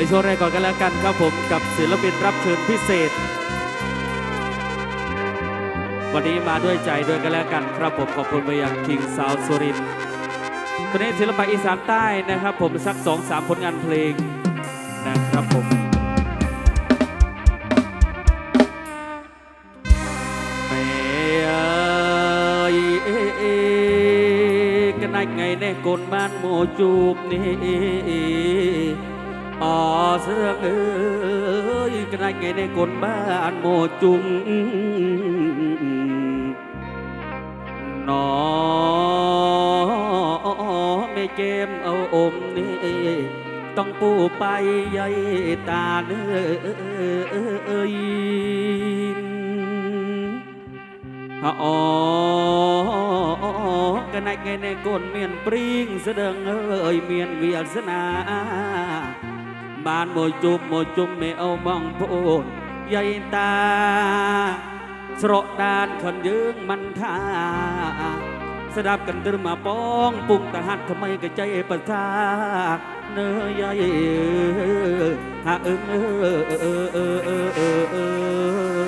ในช่วงแรกก่อนกันแล้วกันครับผมกับศิลปินรับเชิญพิเศษ วันนี้มาด้วยใจด้วยกันแล้วกันครับผมขอบคุณไปยังคิงสาวสุรินทร์คนนี้ศิลปะอีสานใต้นะครับ ผมสักสองสามผลงานเพลงนะครับผมแม่เอ้ยเอ้ยเอ้ยกันได้ไงแน่กนบ้านโมจูบนี่ អស្រឹកអើយក្នាច់ថ្ងៃនេះកូនបានមកជុំណមេជេមអូអ៊ំនេះតង់ពូបៃយាយតានអើយអកណៃថ្ងៃនេះកូនមានព្រៀងស្ដឹងអើយមានវាសនា បានមកជួបមកជុំមេអូបងប្អូនយាយតាស្រកដានខនយើងមិនថាស្ដាប់កន្ទិរមកបងពុកតហាត់ថ្មីកចៃប្រសានើយាយហាអឹងអឺអឺអឺអឺ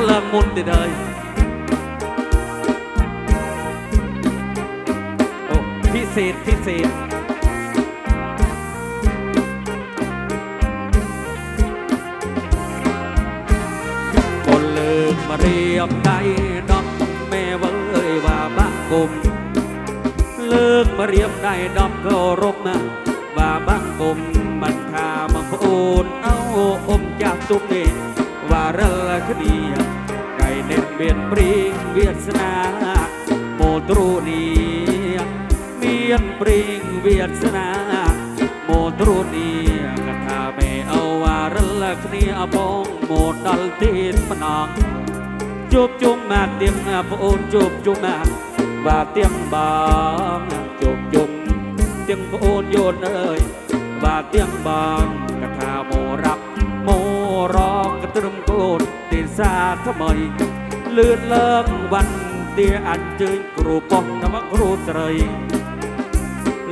ครับว่าเลิงมุนติเลยโอ้พิเศษพิเศษคนเลิกมาเรียบได้น้องแม่เว้ยว่าบ้างกลมเลิกมาเรียบได้น้องก็รบนะว่าบ้างกลมมันทามาโอนเอาอมจากตุ้มเอง បារលគ្នាកៃនេះមានព្រៀងវាសនាមកទ្រូនេះមានព្រៀងវាសនាមកទ្រូនេះកថាមេអវរលគ្នាអបងមកដល់ទីម្ដងជប់ជុំមកទៀមប្អូនជប់ជុំមកបាទទៀមបងជប់ជុំទៀមប្អូនយូនអើយបាទទៀមបងកថាមរាប់មរ ត្រឹមកូនទេសាថ្មីលឿនលើកវັນទាអញ្ជើញគ្រូប៉ុស្តិ៍តាមគ្រូស្រី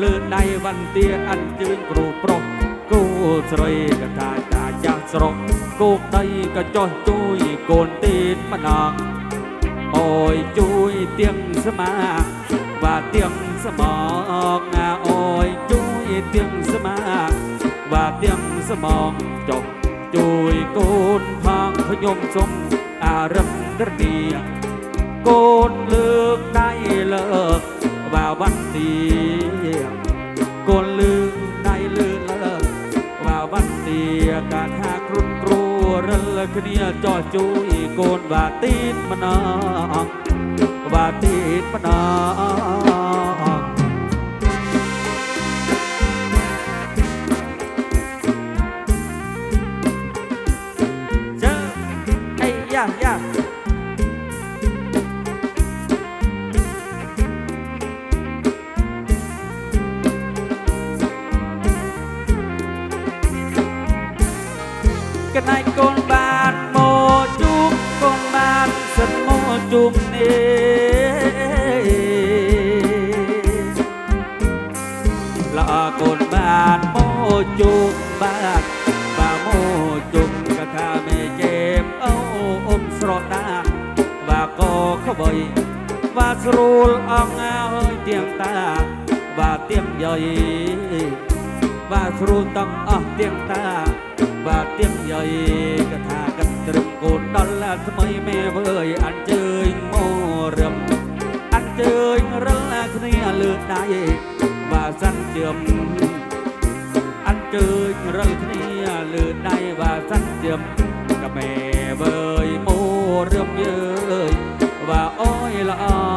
លឿនដៃវັນទាអញ្ជើញគ្រូប្រុសគូស្រីកតាតាចាស់ស្រុកគោកដីក៏ចោះជួយកូនទីនម្ដងអើយជួយទៀងស្មាបាទទៀងស្មងណាអើយជួយទៀងស្មាបាទទៀងស្មងចុះ ជួយកូនខាងខ្ញុំសុំអារម្មណ៍រនីកូនលើកដៃលើកក្បាលវត្តទីកូនលើកដៃលើកលើកក្បាលវត្តទីកាថាគ្រុនគ្រួរលគ្នាចោះជួយកូនបាទីតម្នងបាទីតម្នង កណៃកូនបានមកជុំកូនបានសិនមកជុំនេះល្អកូនបានមកជុំបាទបាទមកជុំកថាមេជេមអូអ៊ំស្រដាបាទក៏ក្បៃបាទស្រួលអងអើយទៀងតាបាទទៀងយាយបាទស្រួលតង់អស់ទៀងតា อาเตียงตาว่าเตียงใหญ่กเตียงตาว่าเตียงใหญ่กระทากันตรึงโกนดอลลาทำไมแม่เว้ยอันเจยโมเรมอันเจยรัลลาคเนียเลือดได้ว่าสั้นเจือมอันเจยรัลคเนียเลือดได้ว่าสั้นเจือมกับแม่เว้ยโมเรมเย้ยว่าอ้อยละอา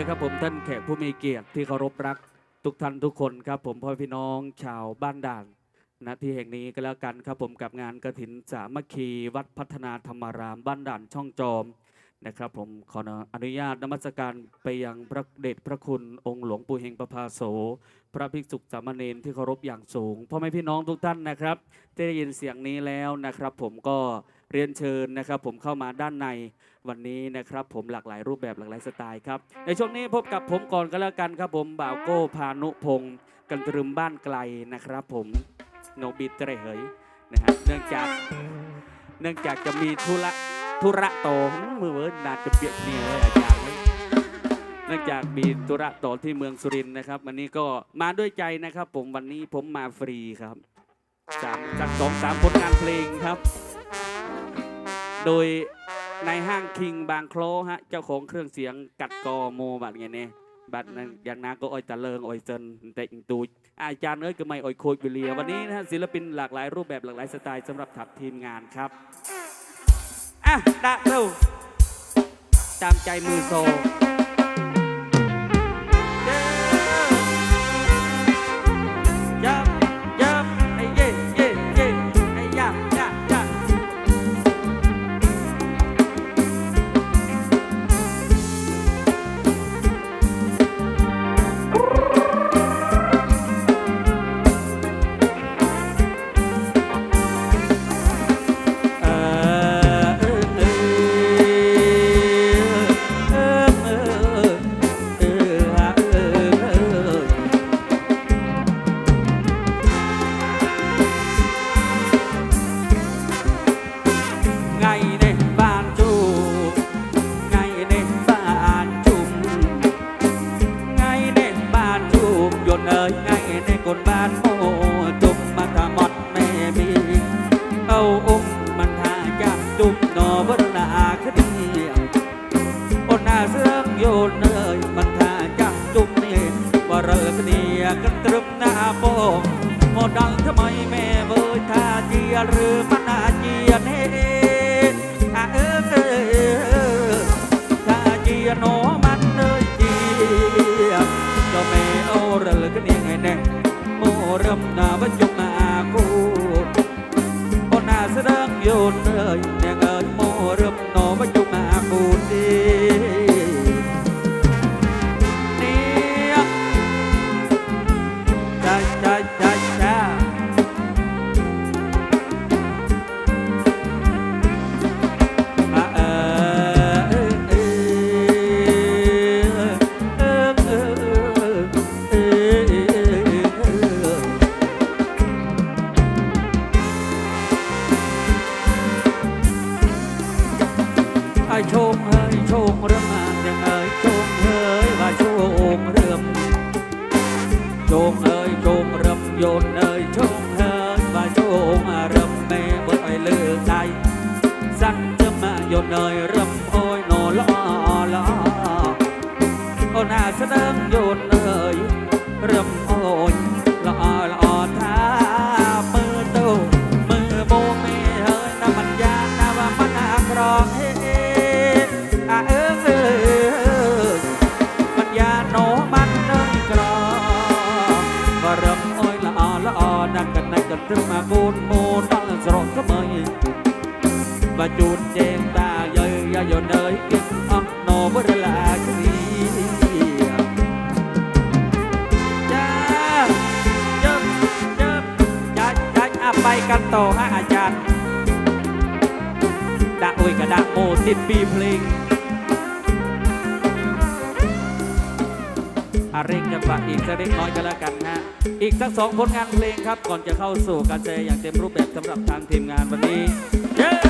สวัสดีนะครับผมท่านแขกผู้มีเกียรติที่เคารพรักทุกท่านทุกคนครับผมพ่อพี่น้องชาวบ้านด่านณที่แห่งนี้ก็แล้วกันครับผมกับงานกระถินสามัคคีวัดพัฒนาธรรมารามบ้านด่านช่องจอมนะครับผมขออนุญาตนมัสการไปยังพระเดชพระคุณองค์หลวงปู่เฮงประภาโส พระภิกษุสามเณรที่เคารพอย่างสูงพ่อแม่พี่น้องทุกท่านนะครับได้ยินเสียงนี้แล้วนะครับ ผมก็เรียนเชิญนะครับ ผมเข้ามาด้านใน วันนี้นะครับผมหลากหลายรูปแบบหลากหลายสไตล์ครับ ในช่วงนี้พบกับผมก่อนก็แล้วกันครับผมบ่าวโก้พานุพงศ์กันตรึมบ้านไกลนะครับผมโนบิเตรเหยนะฮะเนื่องจากเนื่องจากจะมีธุระธุระโตมือเวิร์นนาจะเปียกเนี่ยเลยอาจารย์เนื่องจากมีธุระโตที่เมืองสุรินทร์นะครับ วันนี้ก็มาด้วยใจนะครับ ผมวันนี้ผมมาฟรีครับสามจากสองสามผลงานเพลงครับ โดย ในห้างคิงบางโคลฮะ เจ้าของเครื่องเสียงกัดกอโมบัดไงเนี่ยบัดนั้นอย่างน้าก็อ้อยตะเลิงอ้อยเซนแต่อิงตูอาจารย์เอ้ยก็ไม่อ้อยโคยวิเลีย วันนี้นะฮะศิลปินหลากหลายรูปแบบหลากหลายสไตล์สำหรับถับทีมงานครับ อะดะเร็วตามใจมือโซ ยโนมันเนยเจียเจ้าแม่เอาเริกเนียไงแน่โมเริ่มหน้าว่าจุ่มากูบนหนาเสดงโยนเลย យូនអើយរំអូនល្អល្អថាមើលទៅមើលមកមេហើយណាមិនយ៉ាងណាមិនអាក្រក់ហេអាអើអើមិនយ៉ាងណោះបាននឹងក្រវរំអូនល្អល្អណាស់កណៃកន្ទឹមមកគូនមូនដល់ស្រកក្មៃបើជូនជេងតាយើយយោនៅគិតអស់ ต่อฮะอาจารย์ดาโอยกระดาโมสิบปีเพลงอาเร่งจังหวะอีกสักเล็กน้อยก็แล้วกันฮะอีกสักสองผลงานเพลงครับ ก่อนจะเข้าสู่การแสดงอย่างเต็มรูปแบบสำหรับทางทีมงานวันนี้ เย้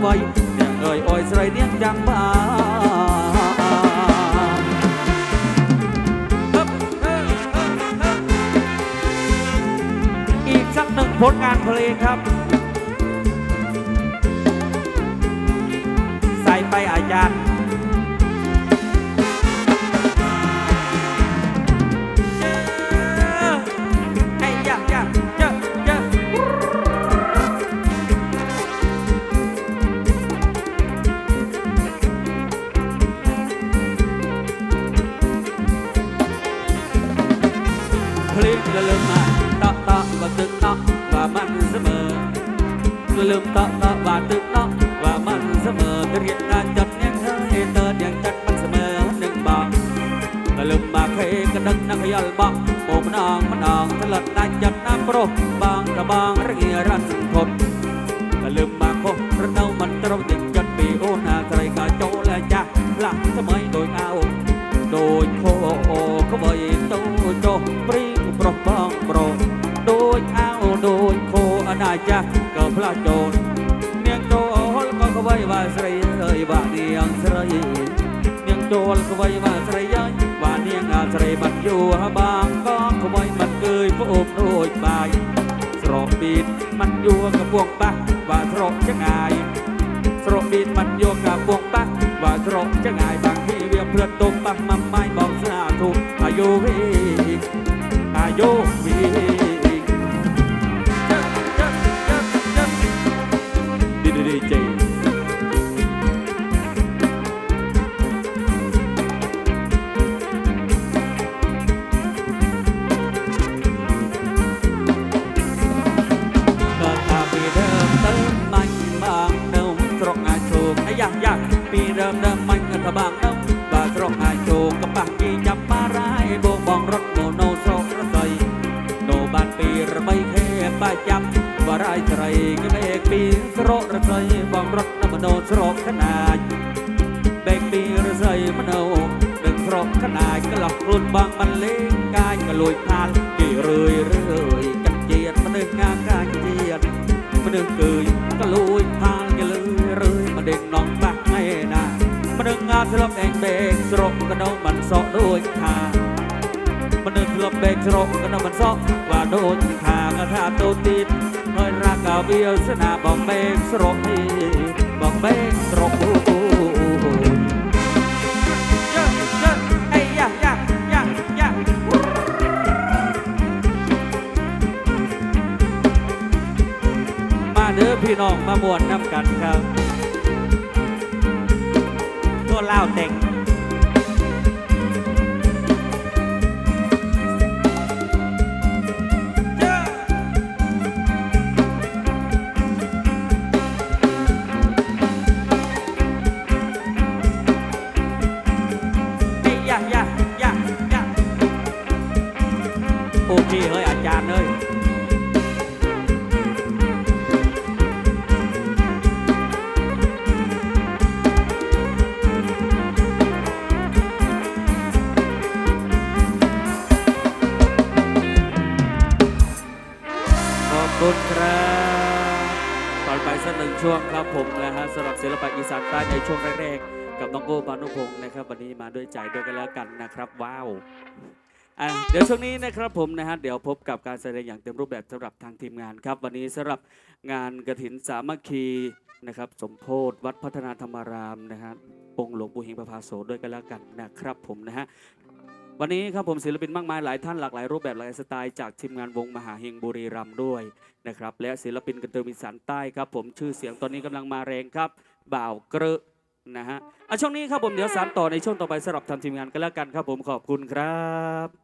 ไว้เนียงเอ่ยอ่อยใส่เนียงดังบ้าอีกสักหนึ่งผลงานเพลงครับ ใส่ไปอาจารย์ លើមតក់តក់បាទទឹកតក់បាទមិនស្មើទៅរៀបណាចាត់ញ៉ាំងហើយតើញ៉ាំងចាត់មិនស្មើនឹងបងលើមបាក់ហេកដឹកនឹងយល់បោះពោម្ដងម្ដងផ្លិតដាច់ចិត្តណាប្រុសបងតបងរងារិនគប់ ว่าตรบจะไงายสรบบินมันโยกกับวงปักว่าตรบจะง่ายบางทีเวียเพื่อนตกปักมัมไม่บอกสาทุกอายุวีอายุวี มันเดินเกยก็ลุยทางกันเลยเรื่อยมาเด็กน้องบักไม่นามันเดินงานสลับแดงเบกสรกกันเอามันสาะด้วยทางมันเดินสลับเบกสรกกันเอามันสาะว่าโดนทางกระทาโตติดน้อยรักกาเบียวสนาบอกเบกสรบนี่บอกเบกสรกู เด้อพี่น้องมาบวชน้ำกันครับตัวเล่าวเต็ง ปะอีสานใต้ในช่วงแรกๆกับน้องโก้ปานุพงศ์นะครับ วันนี้มาด้วยใจด้วยกันแล้วกันนะครับ ว้าวอะเดี๋ยวช่วงนี้นะครับผมนะฮะเดี๋ยวพบกับการแสดงอย่างเต็มรูปแบบสำหรับทางทีมงานครับ วันนี้สำหรับงานกระถินสามัคคีนะครับ สมโพธวัดพัฒนาธรรมารามนะฮะองค์หลวงปู่เฮงประภาโสด้วยกันแล้วกันนะครับผมนะฮะวันนี้ครับผมศิลปินมากมายหลายท่านหลากหลายรูปแบบหลายสไตล์จากทีมงานวงมหาเฮงบุรีรัมย์ด้วยนะครับและศิลปินกันเตอร์วิสานใต้ครับผมชื่อเสียงตอนนี้กำลังมาแรงครับ บ่าวเกระนะฮะอะช่วงนี้ครับผมเดี๋ยวสารต่อในช่วงต่อไปสำหรับทำทีมงานกันแล้วกันครับผมขอบคุณครับ